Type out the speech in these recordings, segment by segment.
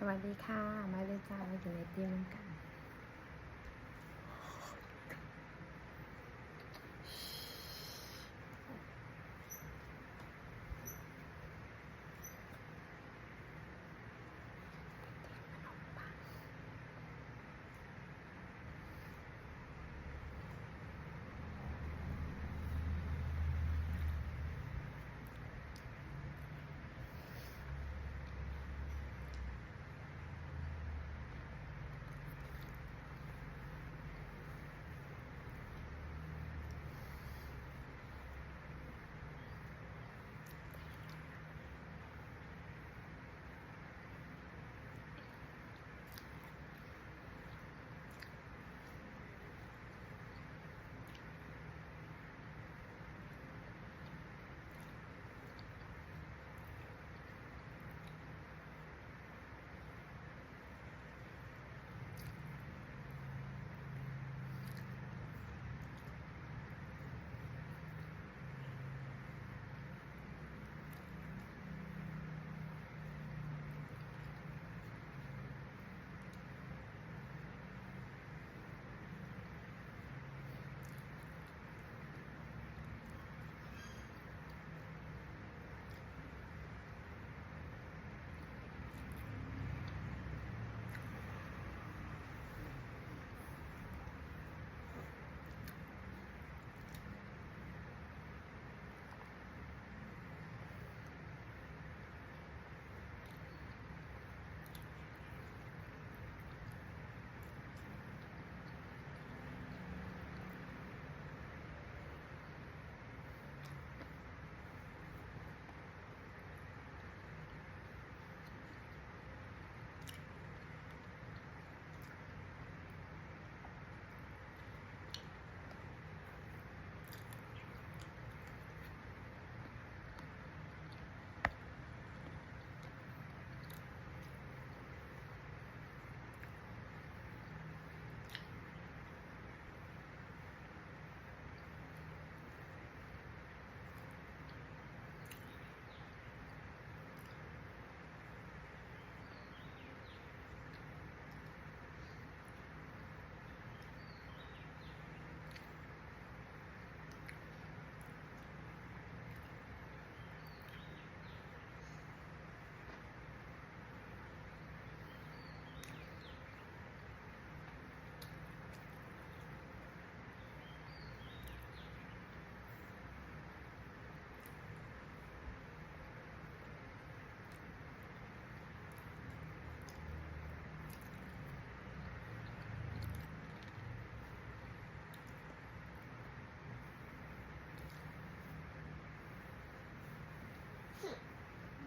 สวัสดีค่ะ มาเลยจ้ามากินไอติมกัน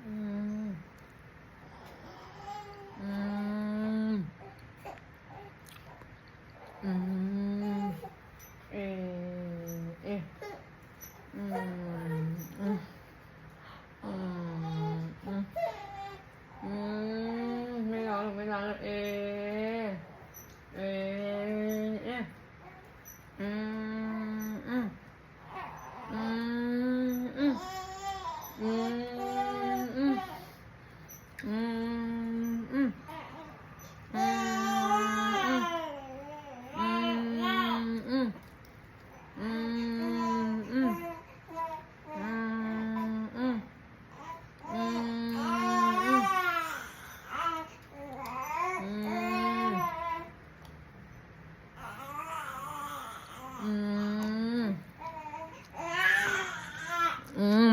อืม อืม อืม เอเออืม อืม อืม อืม ไม่ร้อนหรอกไม่ร้อนหรอกเอ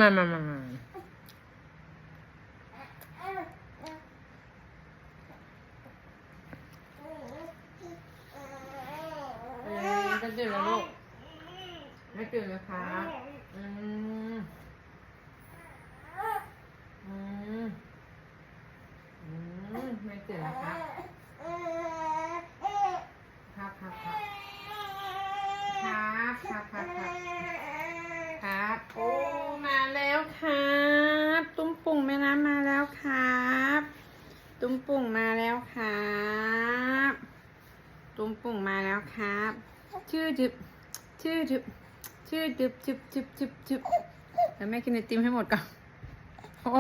มามามามาจะตื่นแล้วลูก ไม่ตื่นนะคะอืมอืมอืมไม่ตื่นนะคะ แล้วครับตุ้มปุ่งมาแล้วครับ ชื่อจึบชื่อจึบชื่อจึบจึบจึบจึบจึบเดี๋ยวแม่กินไอติมให้หมดก่อนโอ้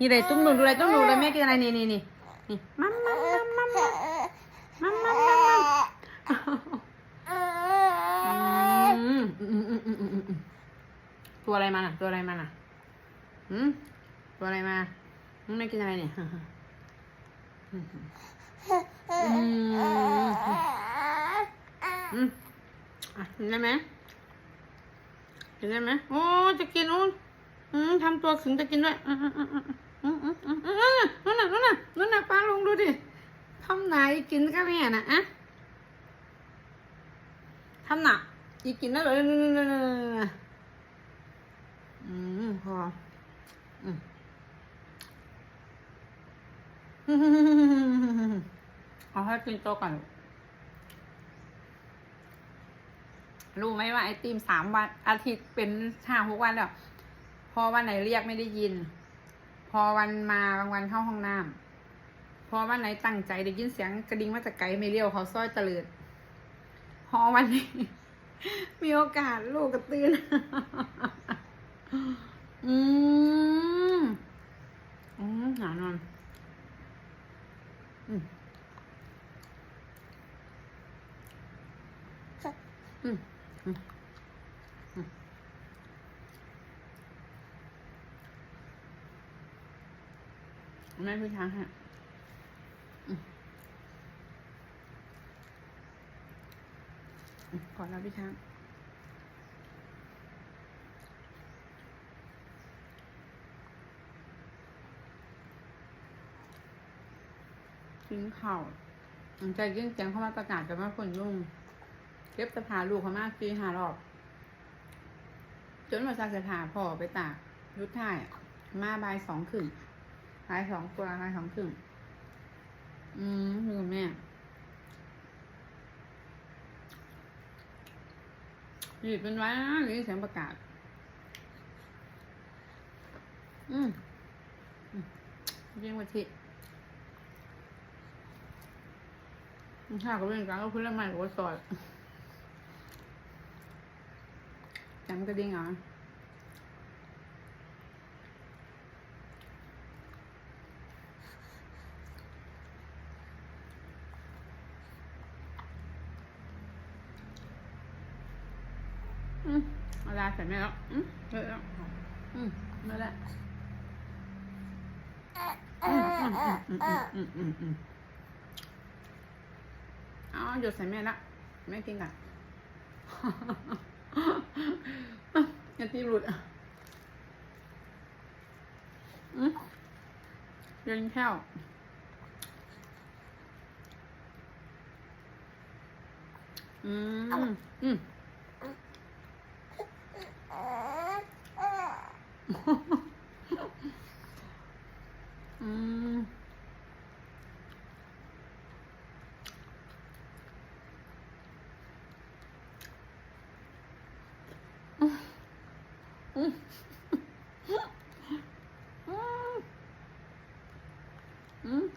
นี่เลยตุ้มหนูดูเลยตุ้มหนูเลยแม่กินอะไรนี่นี่นี่นี่มัมมัมมัมมัมมัมมัมมัมมัมตัวอะไรมาน่ะ ตัวอะไรมาน่ะหืมตัวอะไรมาแม่กินอะไรเนี่ย อืมเห็นได้ไหมเห็นได้ไหมโอ้จะกินอู้อืมทำตัวขึงจะกินด้วยอืมอืมอืมอืมอืมอืมนู่นน่ะนู่นน่ะนู่นน่ะป้าลงดูดิทำไหนกินก็แม่น่ะอะทำหนักอีกินแล้วเหรออืมพออืม เอาให้กินโตวก่อน รู้ไหมว่าไอติมสามวัน อาทิตย์เป็นห้าหกวันแล้ว พอวันไหนเรียกไม่ได้ยิน พอวันมาบางวันเข้าห้องน้ำพอวันไหนตั้งใจได้ยินเสียงกระดิ่งมาจากไกลไม่เลี้ยวเขาซ้อยเตลิด พอวันนี้ มีโอกาสลูกกระตือนอืม อืมหนานอน อืมอืมอืมไม่พี่ช้างฮะอืมอืมขอรับพี่ช้าง กินข้าวหลังจากยื่นเสียงเข้ามาประกาศกันว่าฝนลุ่งเก็บสะพาลูกเขามากตีหารอบ จนมาจากสะพาพอไปตากยุดท่ายมาบายสองครึ่งบายสองตัวบายสองครึ่งอืมคือกับแม่หยุดเป็นไว้นะหรือเสียงประกาศ อืมเยี่ยงวันที่ ข้าวก็เป็นการก็พื้นละไม้หัวซอยจำกระดิ่งเหรออืมเวลาใส่ไม่แล้วอืมเยอะแล้วอืมมาแล้วอืมอืมอืมอืมอืมอืมอืม อ๋อหยดใส่แม่ละแม่กินก่อนยันที่หลุดอะอืมเดินแค่วอืมอืม 嗯，嗯，嗯，嗯，嗯。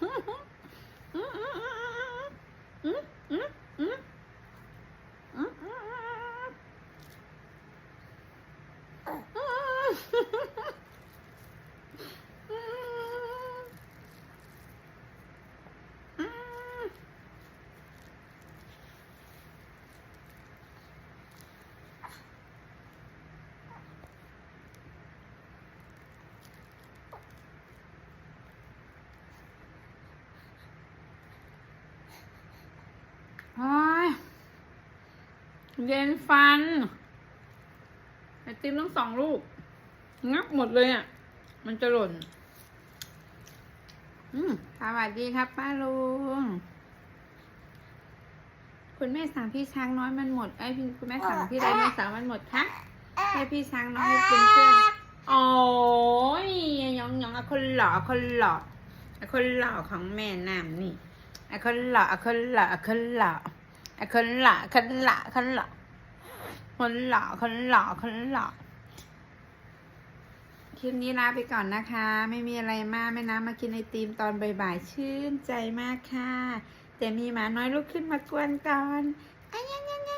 哼哼。 เย็นฟันไอติมทั้งสองลูก งับหมดเลยอะ มันจะหล่น อืมสวัสดีครับป้าลุง คุณแม่สั่งพี่ช้างน้อยมันหมด ไอยพี่คุณแม่สั่งพี่ไรแม่สั่งมันหมดคะให้พี่ช้างน้อยเป็นเพื่อนโอ้ยยองยองอะคนหล่ออะคนหล่ออะคนหล่อของแม่น้ำนี่ไอ้คนหล่อไอ้คนหล่อไอ้คนหล่อไอ้ คนหล่อคนหล่อคนหล่อคนหล่อคนหล่อคนหล่อคลิปนี้ลาไปก่อนนะคะ ไม่มีอะไรมากแม่น้ำมากินไอติมตอนบ่ายๆชื่นใจมากค่ะ แต่มีหมาน้อยลุกขึ้นมากวนก่อนอันยังยังยัง